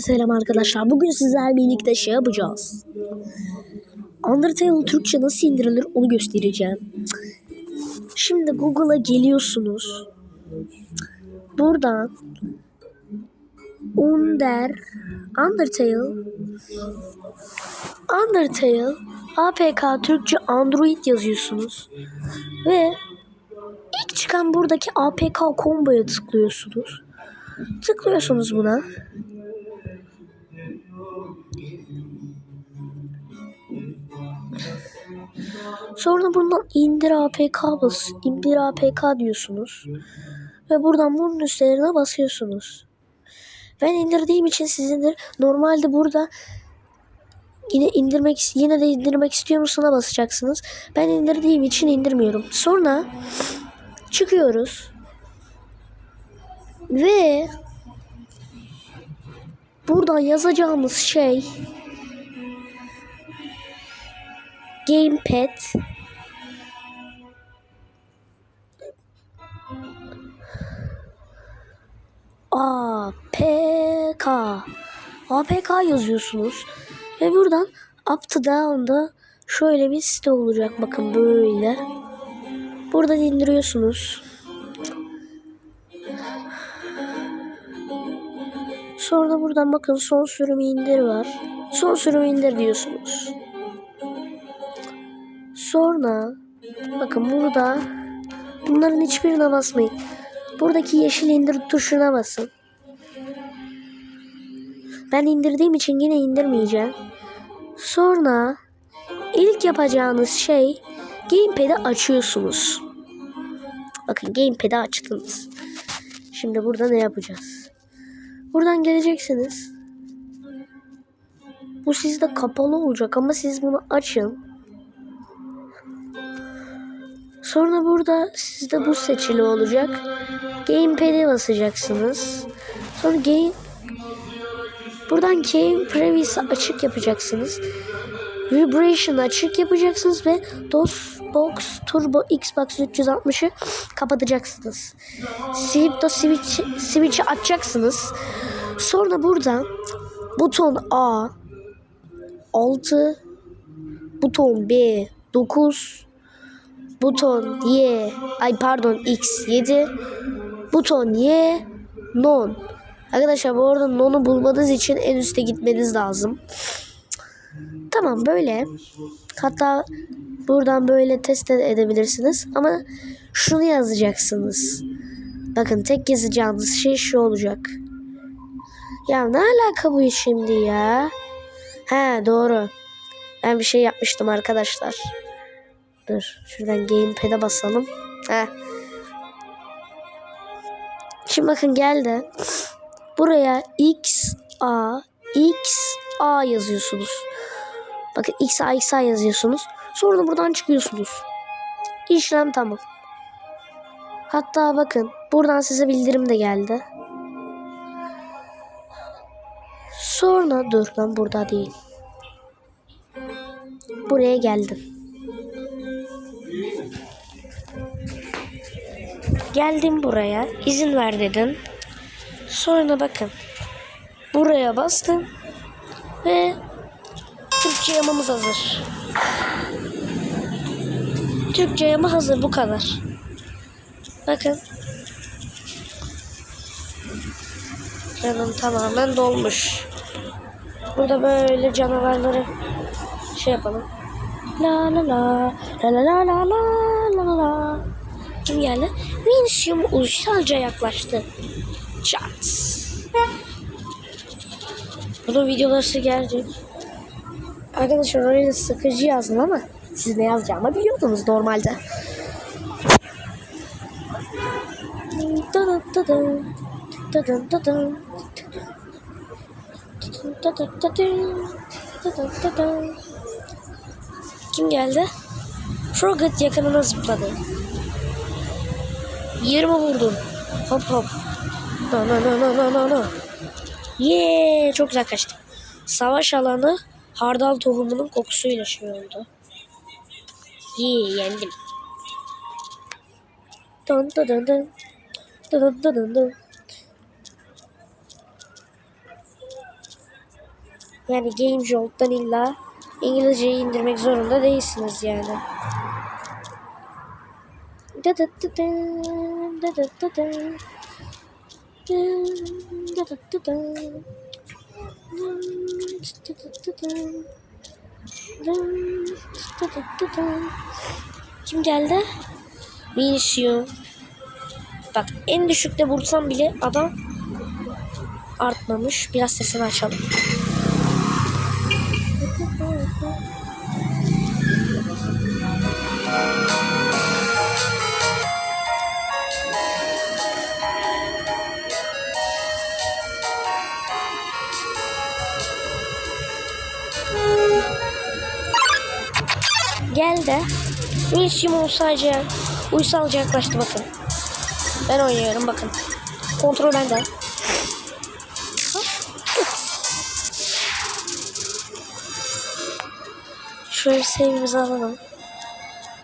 Selam arkadaşlar. Bugün sizlerle birlikte şey yapacağız. Undertale Türkçe nasıl indirilir onu göstereceğim. Şimdi Google'a geliyorsunuz. Buradan Under Undertale Undertale APK Türkçe Android yazıyorsunuz. Ve ilk çıkan buradaki APK komboya tıklıyorsunuz. Tıklıyorsunuz buna. Sonra buradan indir APK bas, indir APK diyorsunuz. Ve buradan bunun üzerine basıyorsunuz. Ben indirdiğim için sizindir. Normalde burada yine indirmek yine de indirmek istiyor musun'a basacaksınız. Ben indirdiğim için indirmiyorum. Sonra çıkıyoruz. Ve buradan yazacağımız şey Gamepad. APK APK yazıyorsunuz. Ve buradan up to down'da şöyle bir site olacak. Bakın böyle. Buradan indiriyorsunuz. Sonra buradan bakın son sürümü indir var. Son sürümü indir diyorsunuz Sonra bakın burada bunların hiçbirine basmayın. Buradaki yeşil indir tuşuna basın. Ben indirdiğim için yine indirmeyeceğim. Sonra ilk yapacağınız şey Gamepad'i açıyorsunuz. Bakın Gamepad'i açtınız. Şimdi burada ne yapacağız? Buradan geleceksiniz. Bu sizde kapalı olacak ama siz bunu açın. Sonra burada sizde bu seçili olacak. Gamepad'e basacaksınız. Sonra game buradan game previous açık yapacaksınız. Vibration açık yapacaksınız ve DOSBox Turbo Xbox 360'ı kapatacaksınız. De switch, switch'i açacaksınız. Sonra burada buton A 6 buton B 9 buton Y ay pardon X 7 buton Y non. Arkadaşlar bu arada non'u bulmanız için en üste gitmeniz lazım. Tamam böyle. Hatta buradan böyle test edebilirsiniz. Ama şunu yazacaksınız. Bakın tek yazacağınız şey şu olacak. Ya ne alaka bu şimdi ya? He doğru. Ben bir şey yapmıştım arkadaşlar Dur şuradan gamepad'e basalım. Heh. Şimdi bakın geldi. Buraya X A X A yazıyorsunuz. Bakın X A X A yazıyorsunuz. Sonra da buradan çıkıyorsunuz. İşlem tamam. Hatta bakın buradan size bildirim de geldi. Sonra dur ben burada değil. Buraya geldim. Geldim buraya. izin ver dedim. Sonra bakın. Buraya bastım. Ve Türkçe yamamız hazır. Türkçe yama hazır bu kadar. Bakın. Canım tamamen dolmuş. Burada böyle canavarları şey yapalım. La la la la la la la la la la Kim geldi? Vinicius uysalca yaklaştı. Çat. Bunun videoları gelecek. Arkadaşlar oraya sıkıcı yazdım ama siz ne yazacağımı biliyordunuz normalde. Kim geldi? Frogat yakınına zıpladı. 20 vurdum. Hop hop. Na na na na na na na. Yeee çok güzel kaçtım. Savaş alanı hardal tohumunun kokusuyla şey oldu. Yee yendim. Dın dın dın dın. Dın dın dın dın. Yani Game Jolt'tan illa İngilizceyi indirmek zorunda değilsiniz yani. Kim geldi? Vinicius. Bak en düşükte vursam bile adam artmamış. Biraz sesini açalım. Gel de. Wilson sadece uysalca yaklaştı bakın. Ben oynuyorum bakın. Kontrol bende. Hop, tut. Şöyle bir sevimizi alalım.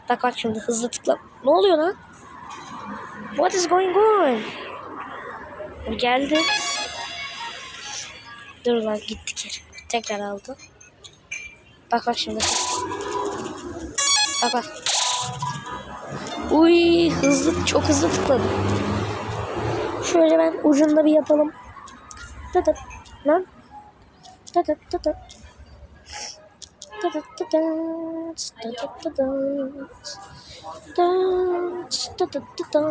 Bak bak şimdi hızlı tıkla. Ne oluyor lan? What is going on? Geldi. Dur lan gitti geri. Tekrar aldı. Bak bak şimdi. Bak bak. Uy hızlı çok hızlı tıkladım. Şöyle ben ucunda bir yapalım. Tıt lan. Tıt tıt tıt tıt. Tıt tıt tıt tıt. Tıt tıt tıt tıt.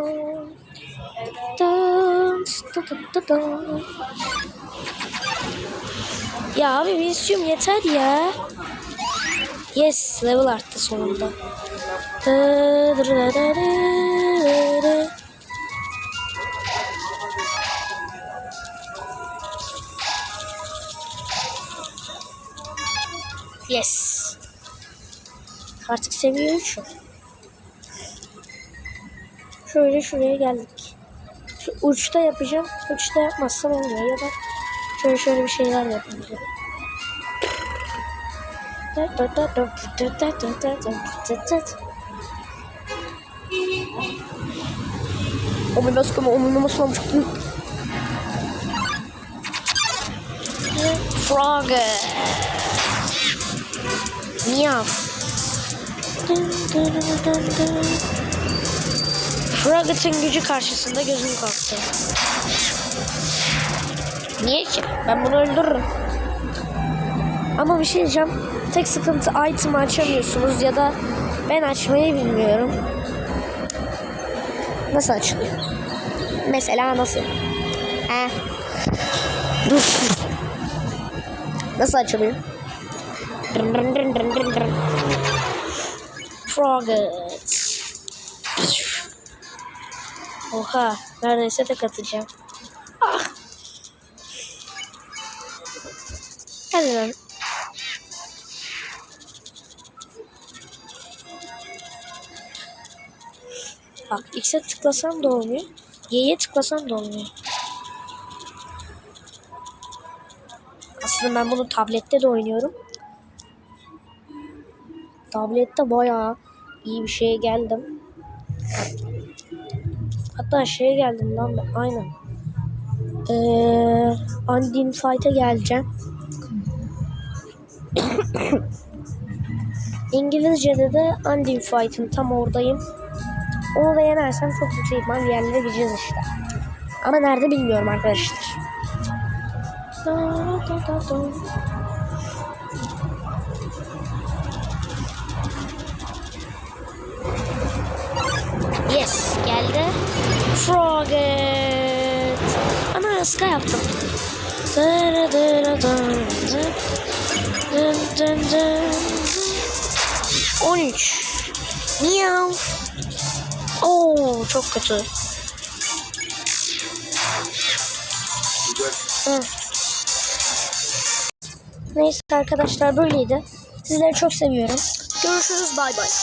Tıt tıt tıt tıt. Ya abi Vinicius yeter ya. Yes level arttı sonunda. Yes. Artık seviye 3. Şöyle şuraya geldik. Şu uçta yapacağım. Uçta yapmazsam olmuyor ya da şöyle şöyle bir şeyler yapacağım. Ominous como ominous como Frog Meow Frogget'in gücü karşısında gözüm kalktı. Niye ki? Ben bunu öldürürüm. Ama bir şey diyeceğim. Tek sıkıntı item açamıyorsunuz ya da ben açmayı bilmiyorum. Nasıl açılıyor? Mesela nasıl? He. Dur. Nasıl açılıyor? Froggets. Oha. Neredeyse tek atacağım. Ah. Hadi lan. Bak X'e tıklasam da olmuyor. Y'ye tıklasam da olmuyor. Aslında ben bunu tablette de oynuyorum. Tablette bayağı iyi bir şeye geldim. Hatta şeye geldim lan ben. Aynen. Ee, Undead Fight'a geleceğim. İngilizce'de de Undead Fight'ın tam oradayım. Onu da yenersem çok yüksek ihtimal yerlere gideceğiz işte. Ama nerede bilmiyorum arkadaşlar. Da, da, da, da. Yes geldi. Froget. Ana ska yaptım. Dın dın. Dın dın dın. 13. Miyav. Oo çok kötü. Hı. Neyse arkadaşlar böyleydi. Sizleri çok seviyorum. Görüşürüz bay bay.